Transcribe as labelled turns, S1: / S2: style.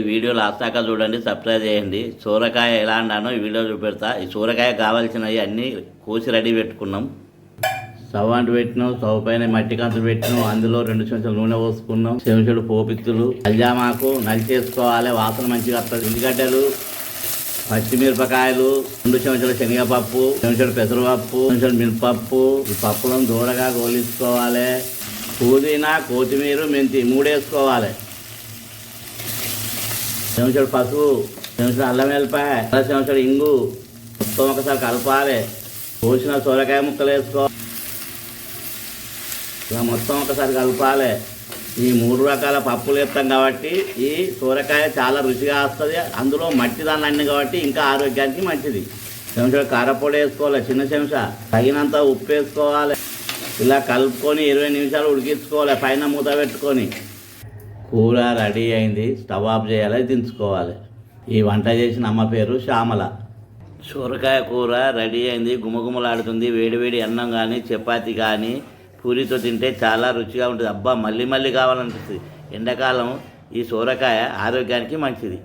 S1: ఈ video last దాకా చూడండి సబ్స్క్రైబ్ చేయండి. సూరకాయ ఎలా అన్నానో ఈ వీడియో చూపెడతా. ఈ సూరకాయ కావాల్సినవి అన్నీ కోసి రెడీ పెట్టుకున్నాం. స్టవ్ అంటు పెట్టినాం స్టవ్ పైన మట్టి కంతులు పెట్టినాం అందులో రెండు చెంచాలు నూనె పోసుకున్నాం. చెంచుడు పోపిత్తులు అల్జామాకు నలిచేసుకోవాలి వాసన మంచిగా వస్తుంది. ఉల్లిగడ్డలు పచ్చిమిరపకాయలు రెండు చెంచాల శనగపప్పు చెంచాడు పెసరపప్పు చెంచాడు మినపప్పు. ఈ పప్పులను దూరగా గోలించుకోవాలి. పుదీనా కొత్తిమీర మెంతి మూడేసుకోవాలి. చెంచాడు పసుపు చెంచాడు అల్లం వెల్లిపాయ అర చెంచాడు ఇంగు. మొత్తం ఒకసారి కలపాలి. పోసిన సొరకాయ ముక్కలు వేసుకో. ఇలా మొత్తం ఒకసారి కలపాలి. ఈ మూడు రకాల పప్పులు వేస్తాం కాబట్టి ఈ సూరకాయ చాలా రుచిగా వస్తుంది. అందులో మట్టి దాన్ని అన్ని కాబట్టి ఇంకా ఆరోగ్యానికి మంచిది. చెంచాడు కారపొడి వేసుకోవాలి చిన్న చెంచా. తగినంత ఉప్పు వేసుకోవాలి. ఇలా కలుపుకొని ఇరవై నిమిషాలు ఉడికించుకోవాలి పైన మూత పెట్టుకొని. కూర రెడీ అయింది స్టవ్ ఆఫ్ చేయాలి దించుకోవాలి. ఈ వంట చేసిన అమ్మ పేరు శ్యామల. సూరకాయ కూర రెడీ అయింది గుమగుమలాడుతుంది వేడివేడి అన్నం కానీ చపాతి కానీ పూరితో తింటే చాలా రుచిగా ఉంటుంది. అబ్బా మళ్ళీ మళ్ళీ కావాలనిపిస్తుంది. ఎండాకాలం ఈ సూరకాయ ఆరోగ్యానికి మంచిది.